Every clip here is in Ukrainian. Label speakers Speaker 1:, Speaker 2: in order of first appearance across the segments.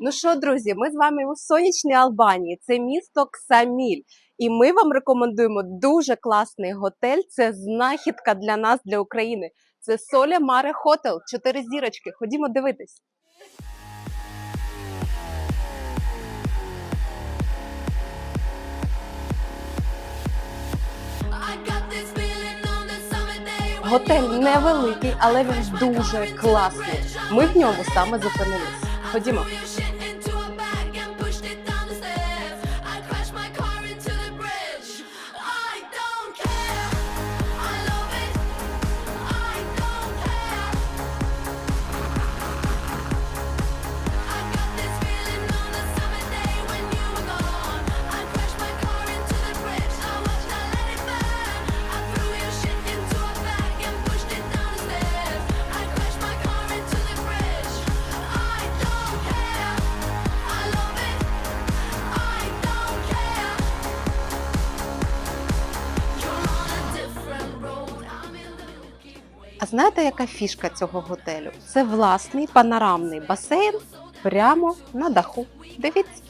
Speaker 1: Ну що, друзі, ми з вами у сонячній Албанії. Це місто Ксаміль. І ми вам рекомендуємо дуже класний готель. Це знахідка для нас, для України. Це Соля Маре Хотел, чотири зірочки. Ходімо дивитись. Готель невеликий, але він дуже класний. Ми в ньому саме зупинились. Ходімо. А знаєте, яка фішка цього готелю? Це власний панорамний басейн прямо на даху. Дивіться.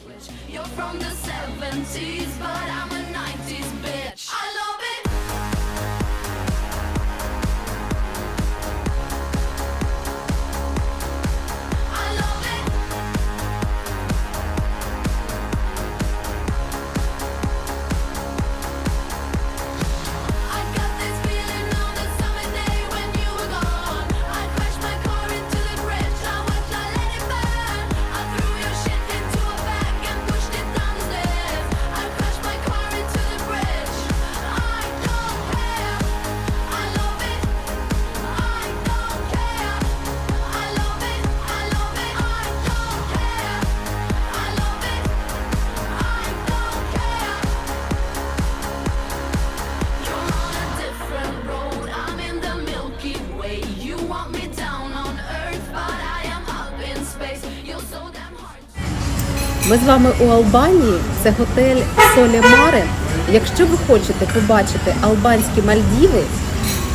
Speaker 1: Ми з вами у Албанії. Це готель Солі Маре. Якщо ви хочете побачити албанські Мальдіви,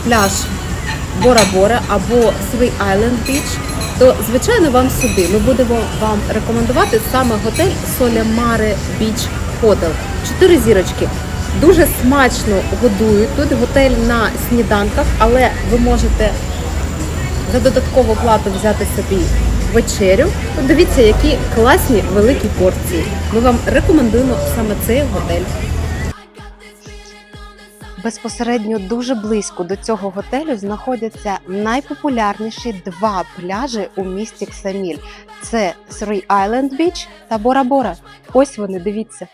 Speaker 1: пляж Бора-Бора або Свій Айленд Біч, то звичайно вам сюди. Ми будемо вам рекомендувати саме готель Соля Маре Біч Хотел. Чотири зірочки. Дуже смачно годують. Тут готель на сніданках, але ви можете за додаткову плату взяти собі вечерю. Дивіться, які класні великі порції. Ми вам рекомендуємо саме цей готель. Безпосередньо дуже близько до цього готелю знаходяться найпопулярніші два пляжі у місті Ксаміль. Це Three Island Beach та Бора-Бора. Ось вони, дивіться.